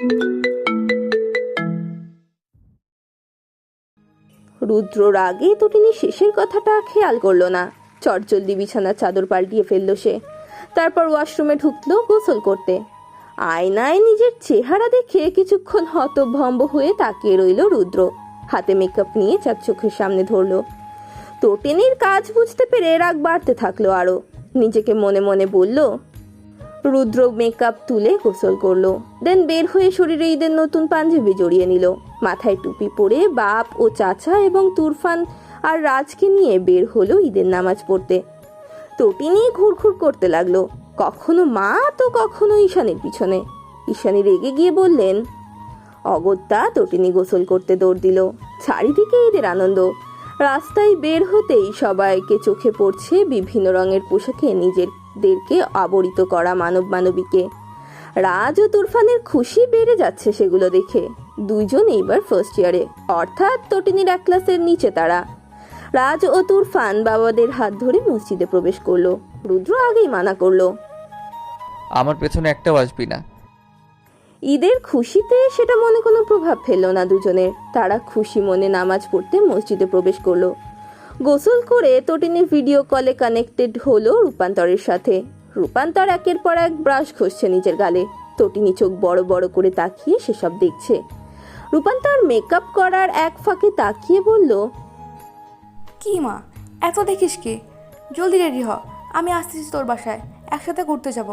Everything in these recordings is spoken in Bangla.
রুদ্র রাগে তটিনী শেষের কথাটা খেয়াল করল না। চটজলদি বিছানার চাদর পাল্টিয়ে ফেলল সে। তারপর ওয়াশরুমে ঢুকলো গোসল করতে। আয়নায় নিজের চেহারা দেখে কিছুক্ষণ হতভম্ব হয়ে তাকিয়ে রইল রুদ্র। হাতে মেকআপ নিয়ে চার চোখের সামনে ধরলো। তোটেনির কাজ বুঝতে পেরে রাগ বাড়তে থাকল আরও নিজেকে মনে মনে বলল রুদ্র মেকআপ তুলে গোসল করল। দেন বের হয়ে শরীরে ঈদের নতুন পাঞ্জাবি জড়িয়ে নিল। মাথায় টুপি পরে বাপ ও চাচা এবং তুরফান আর রাজকে নিয়ে বের হলো ঈদের নামাজ পড়তে। তটিনি ঘুরঘুর করতে লাগল। কখনো মা তো কখনো ঈশানের পিছনে। ঈশানী রেগে গিয়ে বললেন, অগত্যা, তটিনি গোসল করতে দৌড় দিল। চারিদিকে ঈদের আনন্দ। রাস্তায় বের হতেই সবাইকে চোখে পড়ছে বিভিন্ন রঙের পোশাকে নিজেদেরকে আবরিত করা মানব মানবীকে রাজ ও তুরফানের খুশি বেড়ে যাচ্ছে সেগুলো দেখে। দুইজন এইবার ফার্স্ট ইয়ারে অর্থাৎ তটিনির এক ক্লাসের নিচে তারা। রাজ ও তুরফান বাবাদের হাত ধরে মসজিদে প্রবেশ করল। রুদ্র আগেই মানা করল আমার পেছনে একটাও আসবি না। ঈদের খুশিতে সেটা মনে কোনো প্রভাব ফেলল না দুজনের। তারা খুশি মনে নামাজ পড়তে মসজিদে প্রবেশ করল। গোসল করে তটিনী ভিডিও কলে কানেক্টেড হলো রূপান্তরের সাথে। রূপান্তর একের পর এক ব্রাশ ঘষছে নিজের গালে। তটিনী চোখ বড় বড় করে তাকিয়ে সেসব দেখছে। রূপান্তর মেকআপ করার এক ফাঁকে তাকিয়ে বলল কি মা এত দেখিস কি? জলদি রেডি হ আমি আসতেছি তোর বাসায় একসাথে ঘুরতে যাব।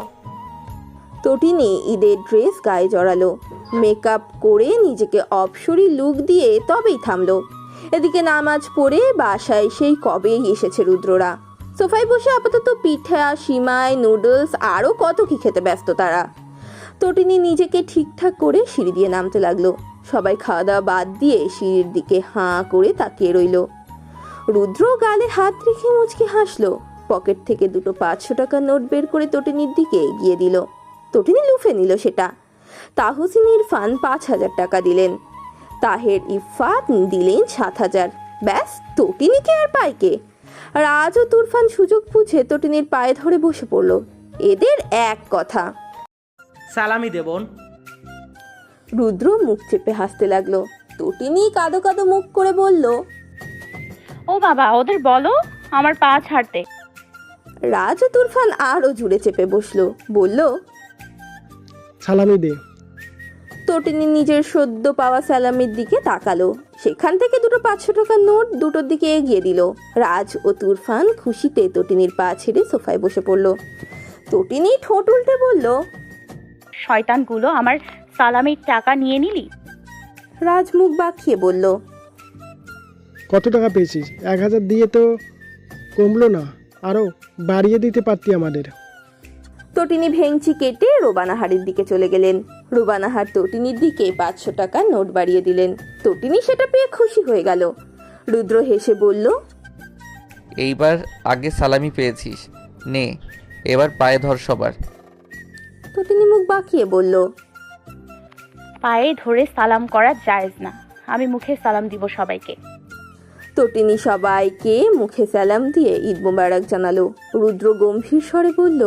তটিনী ঈদের ড্রেস গায়ে জড়ালো। মেকআপ করে নিজেকে অপসরি লুক দিয়ে তবেই থামলো। এদিকে নামাজ পড়ে বাসায় সেই কবেই এসেছে রুদ্ররা। সোফায় বসে আপাতত পিঠা, সিমাই, নুডলস, আরও কত কি খেতে ব্যস্ত তারা। তটিনী নিজেকে ঠিকঠাক করে সিঁড়ি দিয়ে নামতে লাগল। সবাই খাওয়া দাওয়া বাদ দিয়ে সিঁড়ির দিকে হাঁ করে তাকিয়ে রইল। রুদ্র গালে হাত রেখে মুচকে হাসলো। পকেট থেকে দুটো পাঁচশো টাকার নোট বের করে তটিনীর দিকে এগিয়ে দিল। তটিনী লুফে নিল সেটা। তাহসিন ইরফান পাঁচ হাজার টাকা দিলেন। তাহের ইফাত দিলেন সাত হাজার। ব্যাস তটিনীকে আর পাইকে? রাজ ও তুরফান সুযোগ বুঝে তটিনীর পায়ে ধরে বসে পড়ল। এদের এক কথা। সালামি দেবন রুদ্র মুখ চেপে হাসতে লাগল। তটিনী কাদো কাদো মুখ করে বলল ও বাবা ওদের বলো আমার পা ছাড়তে। রাজ ও তুরফান আরও জুড়ে চেপে বসল। বলল সালামি দে। তটিনী নিজের সদ্য পাওয়া স্যালামির দিকে তাকালো। সেখান থেকে দুটো পাঁচশো টাকার নোট দুটোর দিকে এগিয়ে দিল। রাজ ও তুরফান খুশিতে তটিনীর পা ছেড়ে সোফায় বসে পড়ল। তটিনী ঠোঁট উল্টে বলল শয়তানগুলো আমার সালামির টাকা নিয়ে নিলি? রাজ মুখ বাঁকিয়ে বলল কত টাকা পেয়েছিস? এক হাজার দিয়ে তো কমলো না। আরও বাড়িয়ে দিতে পারতি আমাদের। তটিনী ভেংচি কেটে রোবানাহারের দিকে চলে গেলেন। রোবানাহার তটিনীর দিকে পাঁচশো টাকার নোট বাড়িয়ে দিলেন। তটিনী সেটা পেয়ে খুশি হয়ে গেল। রুদ্র হেসে বলল এইবার আগে সালামি পেয়েছিস। নে এবার পায়ে ধর সবার। তটিনী মুখ বাঁকিয়ে বলল পায়ে ধরে সালাম করা জায়েজ না। আমি মুখে সালাম দিব সবাইকে। তটিনী সবাইকে মুখে সালাম দিয়ে ঈদ মোবারক জানালো। রুদ্র গম্ভীর স্বরে বলল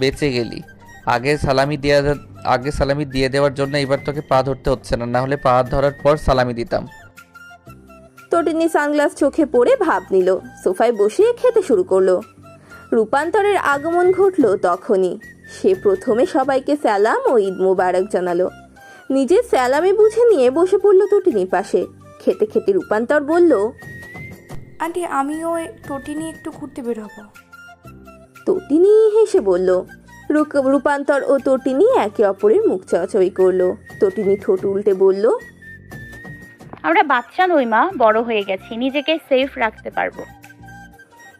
বেঁচে গেলি। আগে সালামি দেওয়া আগে সালামি দিয়ে দেওয়ার জন্য এবার তোকে পা ধরতে হচ্ছে না না হলে পা ধরার পর সালামি দিতাম। তটিনী সানগ্লাস চোখে পড়ে ভাব নিল সোফায় বসে খেতে শুরু করল। রূপান্তরের আগমন ঘটলো তখনই। সে প্রথমে সবাইকে সালাম ও ঈদ মোবারক জানালো। নিজের স্যালামে বুঝে নিয়ে বসে পড়ল তটিনীর পাশে। খেতে খেতে রূপান্তর বলল আন্টি আমিও এ- টোটি নিয়ে একটু ঘুরতে বের হব। তটিনী হেসে বলল রূপান্তর ও তটিনী একে অপরের মুখ চাওয়াচাওয়ি করল। তটিনী ঠোঁট উল্টে বলল আমরা বাচ্চা নই মা বড় হয়ে গেছি নিজেকে সেফ রাখতে পারব।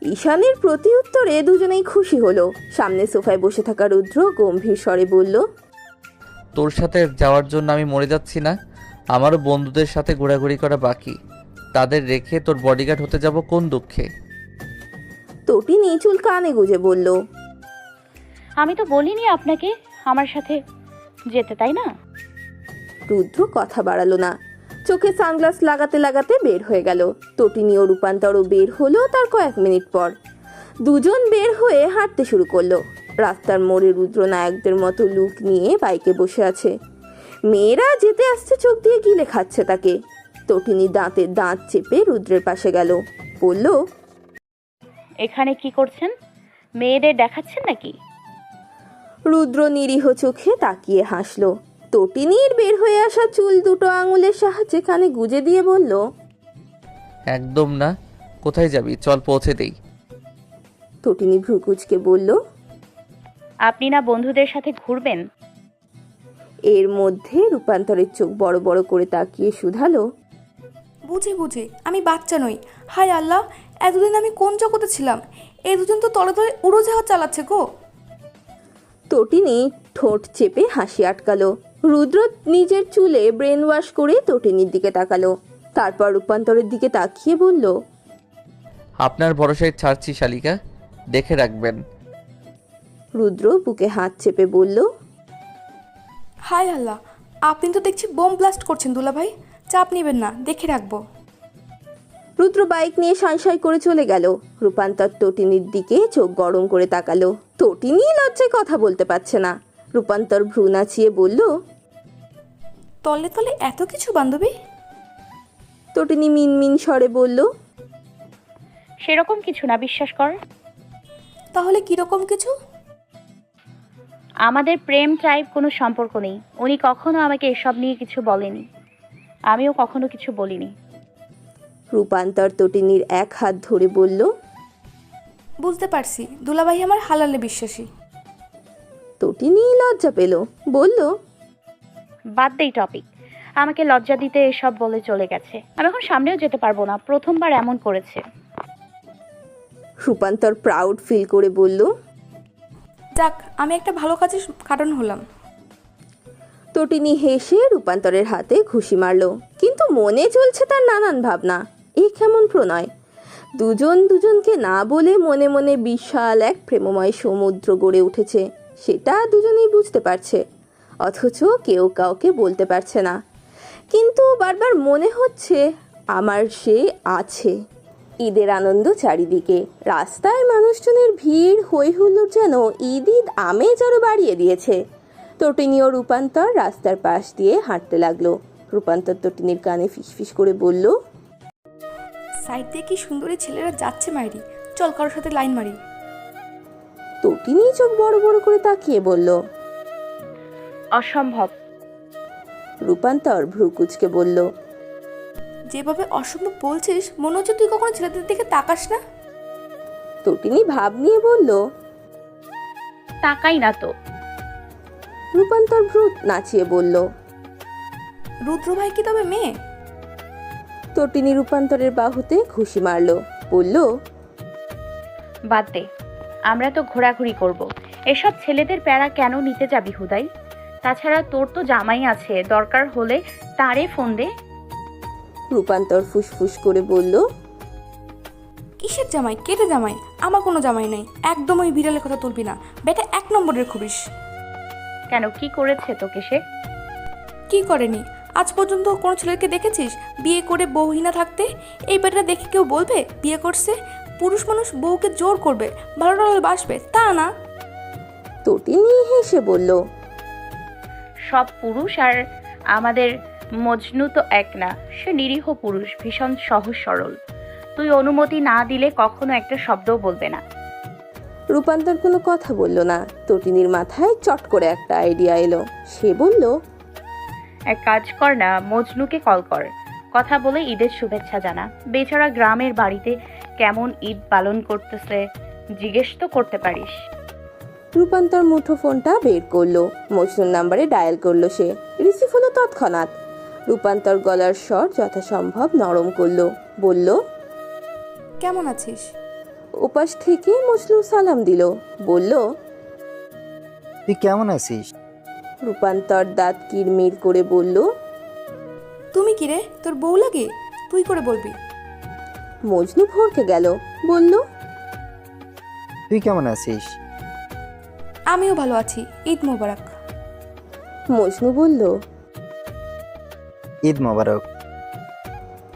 ঈশানের প্রতি উত্তরে দুজনেই খুশি হলো। সামনে সোফায় বসে থাকা রুদ্র গম্ভীর স্বরে বলল তোর সাথে যাওয়ার জন্য আমি মরে যাচ্ছি না। আমারও বন্ধুদের সাথে ঘোরাঘুরি করা বাকি। তাদের রেখে তোর বডিগার্ড হতে যাব কোন দুঃখে? তটিনী চুল কানে গুজে বলল আমি তো বলিনি আপনাকে আমার সাথে যেতে তাই না? রুদ্র কথা বাড়ালো না। চোখে সানগ্লাস লাগাতে লাগাতে বের হয়ে গেল। তটিনী ও রূপান্তরও বের হলো তার কয়েক মিনিট পর। দুজন বের হয়ে হাঁটতে শুরু করল। রাস্তার মোড়ে রুদ্র নায়কদের মতো লুক নিয়ে বাইকে বসে আছে। মেয়েরা যেতে আসছে চোখ দিয়ে গিলে খাচ্ছে তাকে। তটিনী দাঁতে দাঁত চেপে রুদ্রের পাশে গেল। বলল এখানে কি করছেন? মেয়েদের দেখাচ্ছেন নাকি? রুদ্র নিরীহ চোখে তাকিয়ে হাসলো। তটিনীর বের হয়ে আসা চুল দুটো আঙুলের সাহায্যে কানে গুজে দিয়ে বলল একদম না কোথায় যাবি? চল পৌঁছে দেই। তটিনী ভ্রুকুচকে বলল আপনি না বন্ধুদের সাথে ঘুরবেন? এর মধ্যে রূপান্তরের চোখ বড় বড় করে তাকিয়ে শুধালো বুঝে বুঝে আমি বাচ্চা নই। হায় আল্লাহ এতদিন আমি কোন জগতে ছিলাম? এ দুজন তো তলে তলে উড়োজাহাজ চালাচ্ছে গো। তটিনী ঠোঁট চেপে হাসি আটকালো। রুদ্র নিজের চুলে ব্রেন ওয়াশ করে তটিনীর দিকে তাকালো। তারপর রূপান্তরের দিকে তাকিয়ে বলল আপনার ভরসায় ছাড়ছি শালিকা দেখে রাখবেন। রুদ্র বুকে হাত চেপে বলল হায় আল্লাহ আপনি তো দেখছি বোম ব্লাস্ট করছেন দুলা ভাই চাপ নেবেন না দেখে রাখব। রুদ্র বাইক নিয়ে সাঁই করে চলে গেল। রূপান্তর তটিনীর দিকে চোখ গরম করে তাকালো। তটিনী লজ্জায় কথা বলতে পারছে না। রূপান্তর ভ্রু নাচিয়ে বলল তলে তলে এত কিছু বান্ধবী? তটিনী মিনমিন স্বরে বলল সেরকম কিছু না বিশ্বাস কর। তাহলে কীরকম কিছু? আমাদের প্রেম টাইপ কোনো সম্পর্ক নেই। উনি কখনো আমাকে এসব নিয়ে কিছু বলেনি। আমিও কখনো কিছু বলিনি। রূপান্তর তটিনীর এক হাত ধরে বলল বুঝতে পারছি দুলাভাই আমার হালালে বিশ্বাসী। তটিনী লজ্জা পেল বলল বাদ দেই টপিক আমাকে লজ্জা দিতে এসব বলে চলে গেছে। আমি এখন সামনেও যেতে পারব না প্রথমবার এমন করেছে। রূপান্তর প্রাউড ফিল করে বলল যাক আমি একটা ভালো কাজের কারণ হলাম। তটিনী হেসে রূপান্তরের হাতে ঘুষি মারল কিন্তু মনে চলছে তার নানান ভাবনা। এ কেমন প্রণয়? দুজন দুজনকে না বলে মনে মনে বিশাল এক প্রেমময় সমুদ্র গড়ে উঠেছে, সেটা দুজনেই বুঝতে পারছে। অথচ কেউ কাউকে বলতে পারছে না। কিন্তু বারবার মনে হচ্ছে আমার সে আছে। ঈদের আনন্দ চারিদিকে, রাস্তায় মানুষজনের ভিড় হই যেন ঈদ ঈদ আমেজ আরও বাড়িয়ে দিয়েছে। তটিনীয় রূপান্তর রাস্তার পাশ দিয়ে হাঁটতে লাগল। রূপান্তর তটিনীর কানে ফিসফিস করে বলল সাইড দিয়ে কি সুন্দরী ছেলেরা যাচ্ছে মাইরি? চল কারোর সাথে লাইন মারি। তটিনী চোখ বড় বড় করে তাকিয়ে বলল অসম্ভব। রূপান্তর ভ্রুকুচকে বলল যেভাবে অসম্ভব বলছিস মনে হচ্ছে তুই কখনো ছেলেদের দিকে তাকাস না। তটিনী ভাব নিয়ে বলল তাকাই না তো। রূপান্তর ভ্রু নাচিয়ে বলল রুদ্র ভাই কি তবে মেয়ে? তটিনী রূপান্তরের বাহুতে ঘুষি মারল। বলল বাদ দে আমরা তো ঘোরাঘুরি করব। এসব ছেলেদের প্যারা কেন নিতে যাবি হুদাই? তাছাড়া তোর তো জামাই আছে দরকার হলে তারে ফোন দে। রূপান্তর ফুসফুস করে বলল কিসের জামাই? কেটে জামাই? আমার কোনো জামাই নেই। একদম ওই বিড়ালের কথা তুলবি না। বেটা এক নম্বরের খুবিস। কেন কি করেছে তোকে সে? কি করেনি? আজ পর্যন্ত কোনো ছেলেকে দেখেছিস? বিয়ে করে বউহীনা থাকতে? এই বেটা দেখে কেউ বলবে বিয়ে করছে? পুরুষ মানুষ বউকে জোর করবে ভালো টালো বাসবে তা না। তটিনী হেসে বলল সব পুরুষ আর আমাদের মজনু তো এক না সে নিরীহ পুরুষ ভীষণ সহজ সরল। তুই অনুমতি না দিলে কখনো একটা শব্দও বলবে না। রূপান্তর কোনো কথা বলল না। তটিনীর মাথায় চট করে একটা আইডিয়া এলো। সে বলল এক কাজ কর না মজনুকে কল কর। কথা বলে ঈদের শুভেচ্ছা জানা। বেচারা গ্রামের বাড়িতে কেমন ঈদ পালন করতেছে জিজ্ঞেস তো করতে পারিস। রূপান্তর মুঠো ফোনটা বের করল। মজনুর নাম্বারে ডায়াল করল সে। রিসিভ হলো তৎক্ষণাৎ। রূপান্তর গলার স্বর যথাসম্ভব নরম করল। বলল কেমন আছিস? উপাস থেকে মজনু সালাম দিল। বলল তুই কেমন আছিস? রূপান্তর দাঁত কিরমির করে বলল তুমি কি রে? তোর বউ লাগে? তুই করে বলবি। মজনু ভরকে গেল বলল তুই কেমন আছিস? আমিও ভালো আছি। ঈদ মোবারক। মজনু বলল ঈদ মোবারক।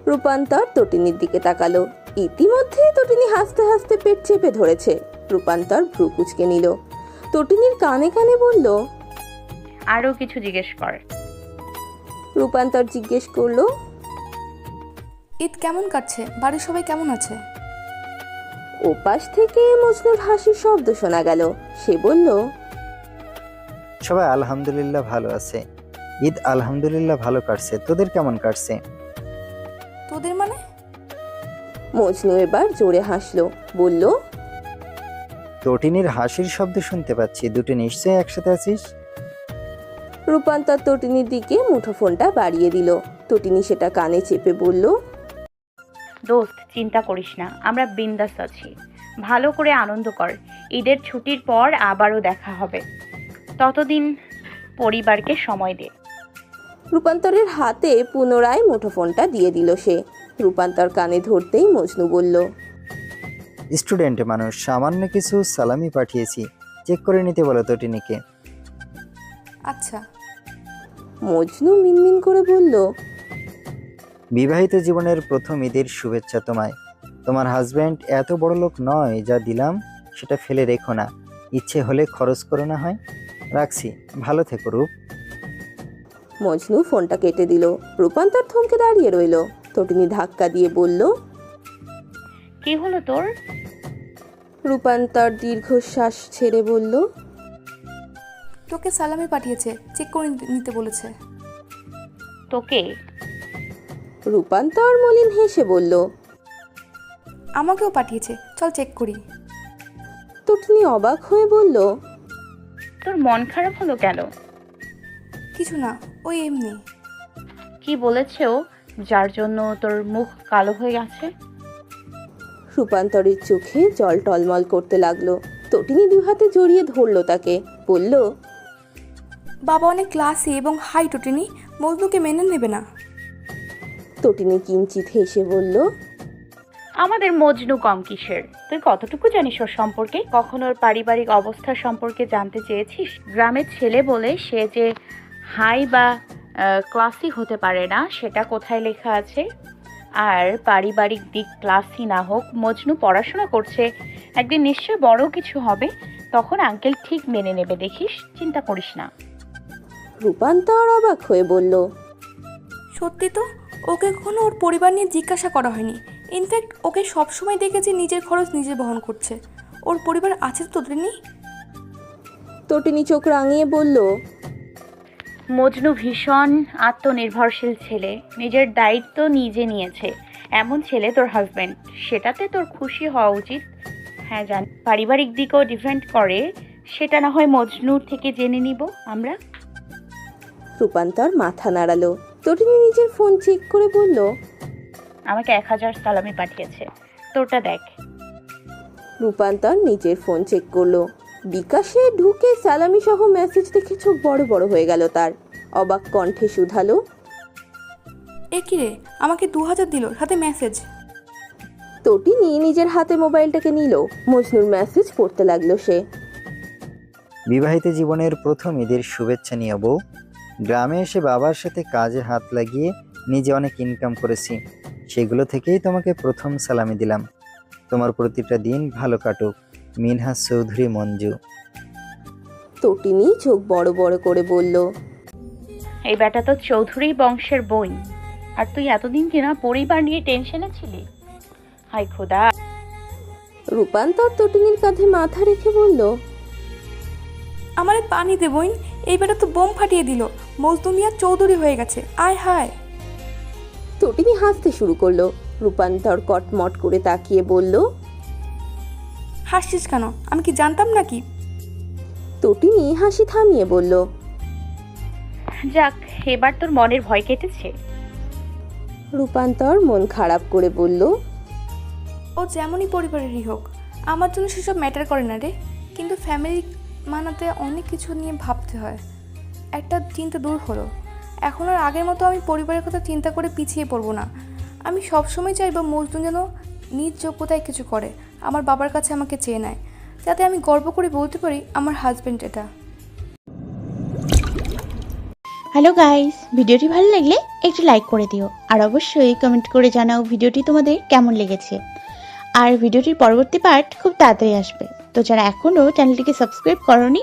রূপান্তর তটিনীর দিকে তাকালো। ইতিমধ্যে তটিনী হাসতে হাসতে পেট চেপে ধরেছে। রূপান্তর ভ্রু কুচকে নিল। তটিনীর কানে কানে বলল আরও কিছু জিজ্ঞেস কর। রূপান্তর জিজ্ঞেস করল ঈদ কেমন কাটছে? বাড়ির সবাই কেমন আছে? ওপাশ থেকে মজনুর হাসির শব্দ শোনা গেল। সে বলল সবাই আলহামদুলিল্লাহ ভালো আছে। ঈদ আলহামদুলিল্লাহ ভালো কাটছে। তোদের কেমন কাটছে? তোদের মানে? মজনু এবার জোরে হাসলো বলল তটিনীর হাসির শব্দ শুনতে পাচ্ছি। দুটো নিশ্চয়ই একসাথে আছিস? রূপান্তর তটিনীর দিকে মুঠোফোনটা বাড়িয়ে দিল। তটিনী সেটা কানে চেপে বলল দোস্ত চিন্তা করিস না আমরা বিন্দাস আছি। ভালো করে আনন্দ কর ঈদের ছুটির পর আবারও দেখা হবে। ততদিন পরিবারকে সময় দে। রূপান্তরের হাতে পুনরায় মুঠোফোনটা দিয়ে দিল সে। রূপান্তর কানে ধরতেই মজনু বলল স্টুডেন্ট মানুষ সামান্য কিছু সালামি পাঠিয়েছি। চেক করে নিতে বলো তটিনীকে। আচ্ছা। মজনু মিনমিন করে বলল বিবাহিত জীবনের প্রথম ঈদের শুভেচ্ছা তোমায়। তোমার হাজব্যান্ড এত বড় লোক নয় যা দিলাম সেটা ফেলে রেখো না। ইচ্ছে হলে খরচ করো না হয়। রাখছি। ভালো থেকো রূপ। মজনু ফোনটা কেটে দিল। রূপান্তর থমকে দাঁড়িয়ে রইল। তটিনী ধাক্কা দিয়ে বলল কি হলো তোর? রূপান্তর দীর্ঘশ্বাস ছেড়ে বলল তোকে সালামি পাঠিয়েছে চেক করে নিতে- বলেছে। তোকে? রূপান্তর মলিন হেসে বলল আমাকেও পাঠিয়েছে চল চেক করি। তটিনী অবাক হয়ে বলল তোর মন খারাপ হলো কেন? কিছু না ওই এমনি। কি বলেছে ও যার জন্য তোর মুখ কালো হয়ে গেছে? রূপান্তরের চোখে জল টলমল করতে লাগল। তটিনী দু হাতে জড়িয়ে ধরলো তাকে বলল বাবা অনেক ক্লাসি এবং হাই টোটেনি মজনুকে মেনে নেবে না। তটিনী কিঞ্চিত হেসে বলল আমাদের মজনু কম কিসের? তুই কতটুকু জানিস ওর সম্পর্কে? কখনো ওর পারিবারিক অবস্থা সম্পর্কে জানতে চেয়েছিস? গ্রামের ছেলে বলে সে যে হাই বা ক্লাসি হতে পারে না সেটা কোথায় লেখা আছে? আর পারিবারিক দিক ক্লাসি না হোক মজনু পড়াশোনা করছে। একদিন নিশ্চয় বড় কিছু হবে তখন আঙ্কেল ঠিক মেনে নেবে দেখিস? চিন্তা করিস না। রূপান্তর অবাক হয়ে বলল সত্যি তো? ওকে কখনো ওর পরিবার নিয়ে জিজ্ঞাসা করা হয়নি। ইনফ্যাক্ট ওকে সবসময় দেখেছি নিজের খরচ নিজে বহন করছে। ওর পরিবার আছে তো তোদের নেই তটিনী চোখ রাঙিয়ে বলল মজনু ভীষণ আত্মনির্ভরশীল ছেলে। নিজের দায়িত্ব নিজে নিয়েছে। এমন ছেলে তোর হাজব্যান্ড সেটাতে তোর খুশি হওয়া উচিত। হ্যাঁ জান। পারিবারিক দিকও ডিপেন্ড করে। সেটা না হয় মজনুর থেকে জেনে নিব। আমরা রূপান্তর মাথা নাড়ালো। তটিনী নিজের ফোন চেক করে বলল আমাকে এক হাজার সালামি পাঠিয়েছে। তোরটা দেখ। রূপান্তর নিজের ফোন চেক করল। বিকাশে ঢুকে সালামি সহ মেসেজ দেখে চোখ বড় বড় হয়ে গেল তার। অবাক কণ্ঠে শুধালো এ কি রে? আমাকে দু হাজার দিল সাথে মেসেজ তটিনী নিজের হাতে মোবাইলটাকে নিল। মজনুর মেসেজ পড়তে লাগল সে। বিবাহিত জীবনের প্রথম ঈদের শুভেচ্ছা নিয়ে বউ গ্রামে এসে বাবার সাথে কাজে হাত লাগিয়ে নিজে অনেক ইনকাম করেছি। সেগুলো থেকেই তোমাকে প্রথম সালামি দিলাম। তোমার প্রতিটা দিন ভালো কাটুক। মিনহাস চৌধুরী মঞ্জু। তটিনী চোখ বড় বড় করে বলল এই বেটা তো চৌধুরী বংশের বই আর তুই এতদিন কিনা পরিবার নিয়ে টেনশনে ছিলি? হাই খোদা! রূপান্তর তটিনীর কাঁধে মাথা রেখে বলল আমারে পানি দে বইন এই বেটা তো বোম ফাটিয়ে দিল। মজনু মিয়া চৌধুরী হয়ে গেছে। আয় হায়। তটিনী হাসতে শুরু করল। রূপান্তর কটমট করে তাকিয়ে বলল হাসছিস কেন? আমি কি জানতাম নাকি? তটিনী হাসি থামিয়ে বলল যাক এবার তোর মনের ভয় কেটেছে। রূপান্তর মন খারাপ করে বলল ও যেমনই পরিবারেরই হোক আমার জন্য সেসব ম্যাটার করে না রে। কিন্তু ফ্যামিলি মানাতে অনেক কিছু নিয়ে ভাবতে হয়। একটা চিন্তা দূর হলো। এখন আর আগের মতো আমি পরিবারের কথা চিন্তা করে পিছিয়ে পড়ব না। আমি সবসময় চাইব মজদুর যেন নিজ যোগ্যতায় কিছু করে, আমার বাবার কাছে আমাকে চেয়ে নেয়। যাতে আমি গর্ব করে বলতে পারি আমার হাজব্যান্ড এটা। হ্যালো গাইস ভিডিওটি ভালো লাগলে একটু লাইক করে দিও। আর অবশ্যই কমেন্ট করে জানাও ভিডিওটি তোমাদের কেমন লেগেছে। আর ভিডিওটির পরবর্তী পার্ট খুব তাড়াতাড়ি আসবে। তো যারা এখনও চ্যানেলটিকে সাবস্ক্রাইব করনি